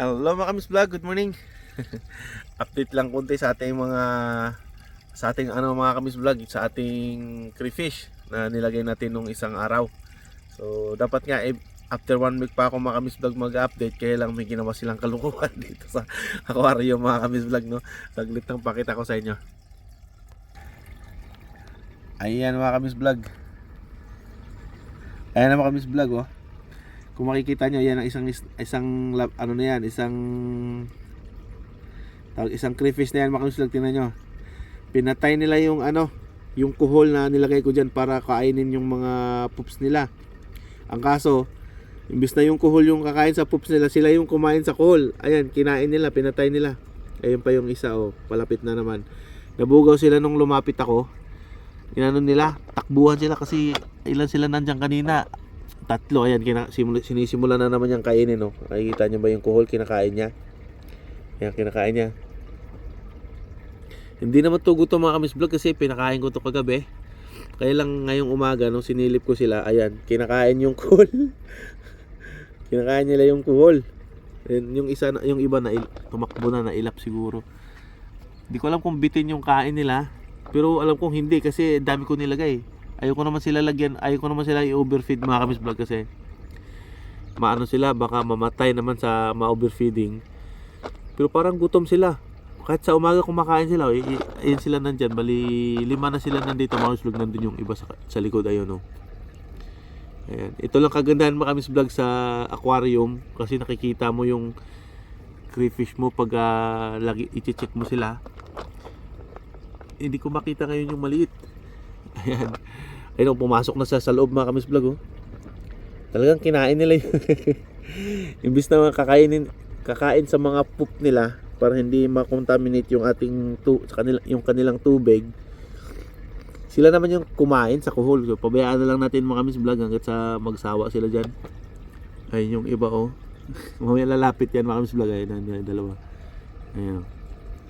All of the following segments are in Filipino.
Hello mga kamis vlog, good morning. Update lang konti sa ating mga sa ating ano mga kamis vlog sa ating crayfish na nilagay natin nung isang araw. So dapat nga eh, after one week pa ako mga kamis vlog mag-update kaya lang may ginawa silang kalukuhan dito sa aquarium mga kamis vlog no. Saglit lang pakita ko sa inyo. Ayan mga kamis vlog. Ayan mga kamis vlog oh kung makikita nyo yan ang isang isang ano na yan isang tawag isang crayfish na yan makamuslag tingnan nyo. Pinatay nila yung ano yung kuhol na nilagay ko dyan para kainin yung mga poops nila. Ang kaso imbis na yung kuhol yung kakain sa poops nila sila yung kumain sa kuhol. Ayan kinain nila pinatay nila. Ayun pa yung isa oh palapit na naman. Nabugaw sila nung lumapit ako. Inano nila takbuhan sila kasi ilan sila nandyan kanina tatlo ayan kina, simula, sinisimula na naman niyang kainin no? Nakikita niyo ba yung kuhol? Kinakain niya. Ayan kinakain niya. Hindi naman to gutom mga kamis vlog kasi pinakain ko to kagabi. Kaya lang ngayong umaga nung sinilip ko sila. Ayan kinakain yung kuhol. Kinakain nila yung kuhol. And yung isa na- yung iba na tumakbo na nailap siguro. Hindi ko alam kung bitin yung kain nila pero alam kong hindi kasi dami ko nilagay ayoko naman sila lagyan ayoko naman sila i-overfeed mga kamis vlog kasi maano sila baka mamatay naman sa ma-overfeeding pero parang gutom sila kahit sa umaga kumakain sila eh, eh, ayun sila nandyan bali lima na sila nandito mga vlog nandun yung iba sa, sa likod ayun no Ayan. Ito lang kagandahan mga kamis vlog sa aquarium kasi nakikita mo yung crayfish mo pag ah, lagi i-check mo sila. Hindi ko makita ngayon yung maliit. Ayan. Ayun, pumasok na sa, sa loob mga kamis vlog oh. Talagang kinain nila yun. Imbis na kakainin, kakain sa mga poop nila para hindi ma-contaminate yung ating tu, kanila, yung kanilang tubig. Sila naman yung kumain sa kuhol. So, pabayaan na lang natin mga kamis vlog hanggat sa magsawa sila dyan. Ayun yung iba oh. Mamaya lalapit yan mga kamis vlog. Ayun, ayun, ayun, dalawa. Ayun.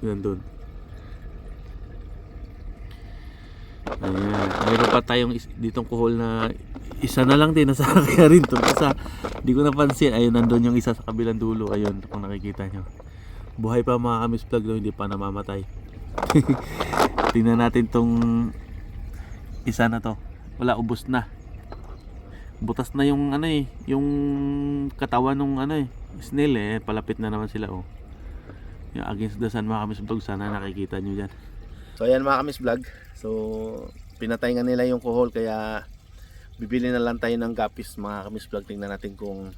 Yan doon. Ayan. Mayroon pa tayong ditong kuhol na isa na lang din nasa kaya rin to. Isa, di ko napansin. Ayun, nandun yung isa sa kabilang dulo. Ayun, kung nakikita nyo. Buhay pa mga kamis vlog no, hindi pa namamatay. Tingnan natin tong isa na to. Wala, ubos na. Butas na yung ano eh, yung katawan nung ano eh, snail eh, palapit na naman sila oh. Yung against the sun mga kamis vlog, sana nakikita nyo dyan. So ayan mga kamis vlog. So pinatay nga nila yung kuhol kaya bibili na lang tayo ng gapis mga kamis vlog. Tingnan natin kung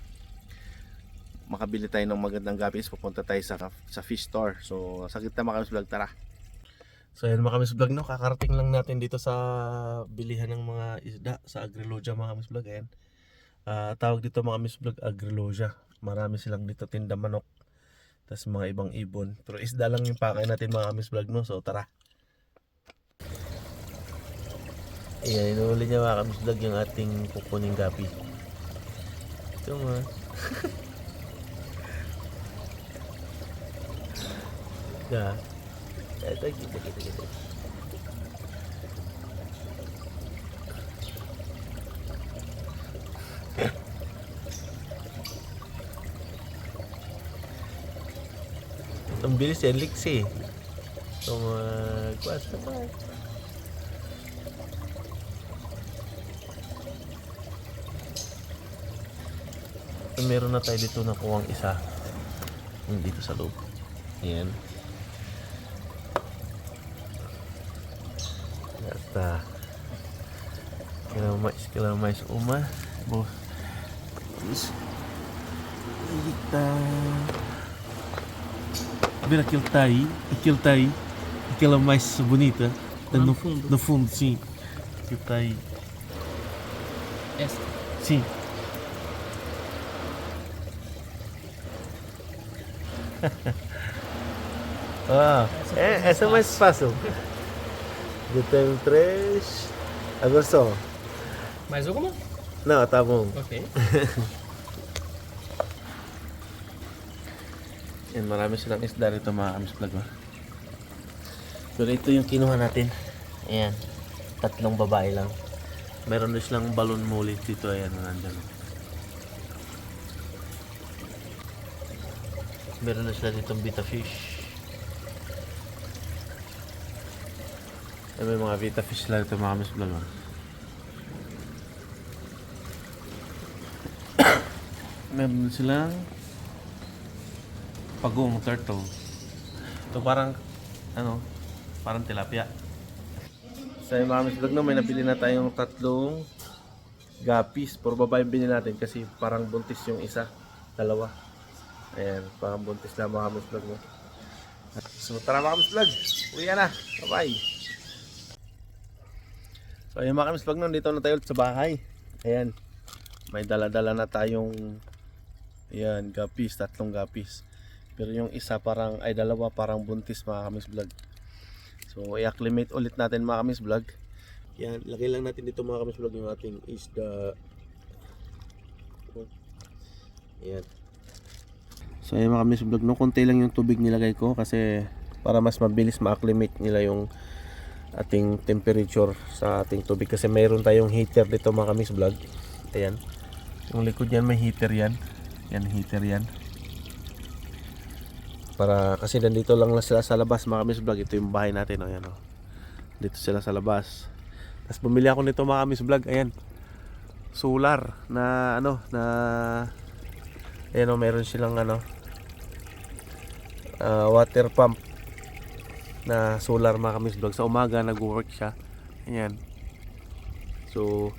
makabili tayo ng magandang gapis. Pupunta tayo sa, sa fish store. So sakit na mga kamis vlog. Tara. So ayan mga kamis vlog no. Kakarating lang natin dito sa bilihan ng mga isda sa Agriloja mga kamis vlog. Ayan. Ah, tawag dito mga kamis vlog Agriloja. Marami silang dito tinda manok. Tapos mga ibang ibon. Pero isda lang yung pakain natin mga kamis vlog no. So tara. Ayan, inuuli niya mga kamis vlog yung ating kukuning gapi. Ito mga. Ya. Ito, kita, kita, kita. Ang bilis yan, liksi. So, mga... Kuwas na ba? So, meron na tayo dito na kuwang isa. Yung dito sa loob. Ayan. Basta. Kailangan mais, kailangan mais uma. Bo. Is. Ita. Ver aquele tá aí, aquele tá aí, aquela mais bonita, tá Lá no, no fundo. no fundo, sim. Que tá aí, Essa. sim. ah, é, essa é mais fácil. Eu tenho três. Agora só. Mais alguma? Não, tá bom. Ok. Yan, marami silang isda rito mga kamis vlog. oh. Pero ito yung kinuha natin. Ayan. Tatlong babae lang. Meron din silang balon muli dito. Ayan, nandyan. Meron na sila ditong beta fish. Ay, may mga beta fish lang ito mga vlog. oh. Meron silang pagong turtle. Ito parang, ano, parang tilapia. Sa so, mga kamis vlog no, may nabili na tayong tatlong gapis. Puro babae yung binili natin kasi parang buntis yung isa. Dalawa. Ayan, parang buntis na mga kamis vlog no. So tara mga kamis vlog. Uwi na. Bye bye. So ayun mga kamis vlog no, dito na tayo sa bahay. Ayan. May dala-dala na tayong Ayan, gapis, tatlong gapis. Pero yung isa parang, ay dalawa parang buntis mga kamis vlog. So i-acclimate ulit natin mga kamis vlog. Yan, lagay lang natin dito mga kamis vlog yung ating isda. Ayan. So ayan mga kamis vlog, no, konti lang yung tubig nilagay ko kasi para mas mabilis ma-acclimate nila yung ating temperature sa ating tubig kasi mayroon tayong heater dito mga kamis vlog. Ayan. Yung likod yan may heater yan. Yan heater yan. Para kasi nandito lang sila sa labas mga kamis vlog. Ito yung bahay natin oh, ayan oh. Dito sila sa labas. Tapos bumili ako nito mga kamis vlog. Ayan. Solar na ano na ayan oh, meron silang ano ah, water pump na solar mga kamis vlog. Sa umaga nag-work siya. Ayan. So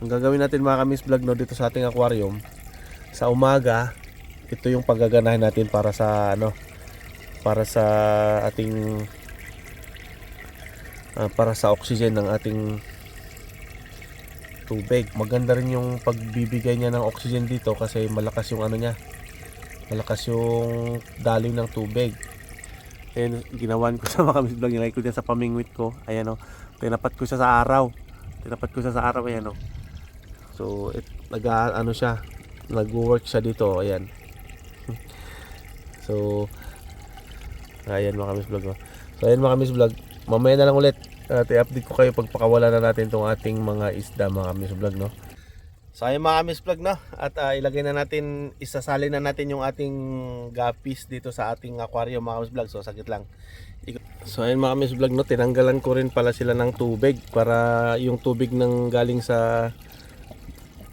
ang gagawin natin mga kamis vlog no dito sa ating aquarium sa umaga ito yung paggaganahin natin para sa ano para sa ating ah, para sa oxygen ng ating tubig maganda rin yung pagbibigay niya ng oxygen dito kasi malakas yung ano niya malakas yung daloy ng tubig. Ayan, ginawan ko sa mga vlog nilagay ko dyan sa pamingwit ko. Ayan o tinapat ko siya sa araw. Tinapat ko siya sa araw ayan o so it, nag ano siya nag-work siya dito ayan. So ayan mga kamis vlog oh. so ayan mga kamis vlog mamaya na lang ulit. At i-update ko kayo pagpakawala na natin tong ating mga isda mga kamis vlog no so ayan mga kamis vlog no? At ah, ilagay na natin isasali na natin yung ating gapis dito sa ating aquarium mga vlog. So saglit lang. So ayun mga kamis vlog no, tinanggalan ko rin pala sila ng tubig para yung tubig ng galing sa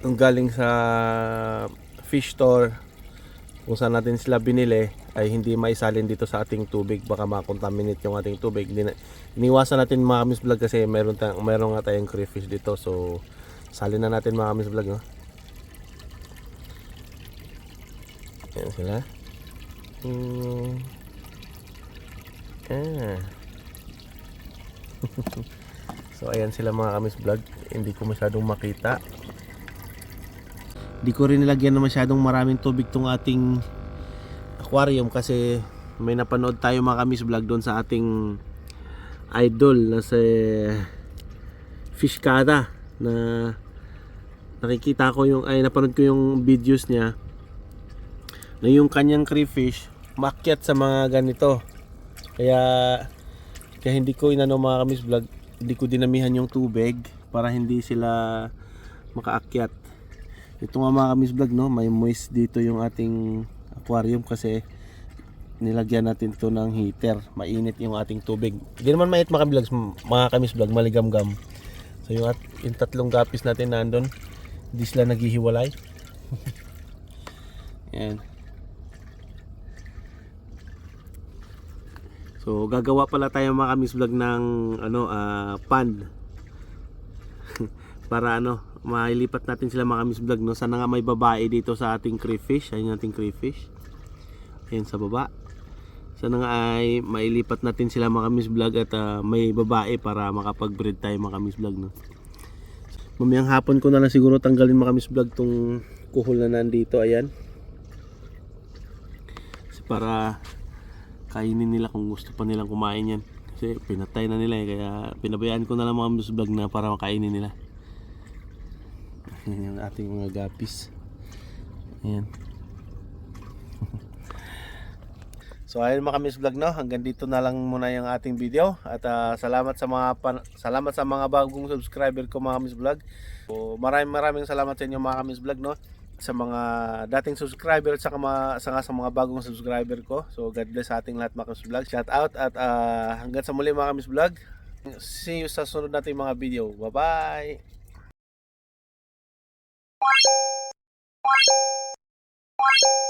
ng galing sa fish store kung saan natin sila binili ay hindi maisalin dito sa ating tubig. Baka makontaminate yung ating tubig. Iniwasan natin mga kamis vlog kasi meron, meron nga tayong crayfish dito. So salin na natin mga kamis vlog no? Ayan sila hmm. ah. so ayan sila mga kamis vlog hindi ko masyadong makita Di ko rin nilagyan na masyadong maraming tubig tong ating aquarium kasi may napanood tayo mga kamis vlog doon sa ating idol na si Fishkada na nakikita ko yung ay napanood ko yung videos niya na yung kanyang crayfish makyat sa mga ganito kaya kaya hindi ko inano mga kamis vlog hindi ko dinamihan yung tubig para hindi sila makaakyat ito nga mga kamis vlog no, may moist dito yung ating aquarium kasi nilagyan natin to ng heater. Mainit yung ating tubig. Hindi naman mainit mga vlogs, mga kamis vlog, maligam-gam. So yung, at, yung tatlong gapis natin nandun, hindi sila naghihiwalay. Yan. So gagawa pala tayo mga kamis vlog ng ano ah, pan. Para ano mailipat natin sila mga kamis vlog no? Sana nga may babae dito sa ating crayfish. Ayun ating crayfish. Ayun sa baba sana nga ay mailipat natin sila mga kamis vlog at ah, may babae para makapag-breed tayo mga kamis vlog no? Mamayang hapon ko na lang siguro tanggalin mga kamis vlog tong kuhol na nandito. Ayan. Kasi para kainin nila kung gusto pa nilang kumain yan. Kasi pinatay na nila eh kaya pinabayaan ko na lang mga kamis vlog na para makainin nila. Yan yung ating mga gapis. Ayan. So ayun mga Miss Vlog no, hanggang dito na lang muna yung ating video at uh, salamat sa mga salamat sa mga bagong subscriber ko mga Miss Vlog. So, maraming maraming salamat sa inyo mga Miss Vlog no sa mga dating subscriber at sa, mga, sa, sa mga bagong subscriber ko. So God bless sa ating lahat mga Miss Vlog. Shout out at uh, hanggang sa muli mga Miss Vlog. See you sa sunod nating mga video. Bye-bye. Bye. -bye.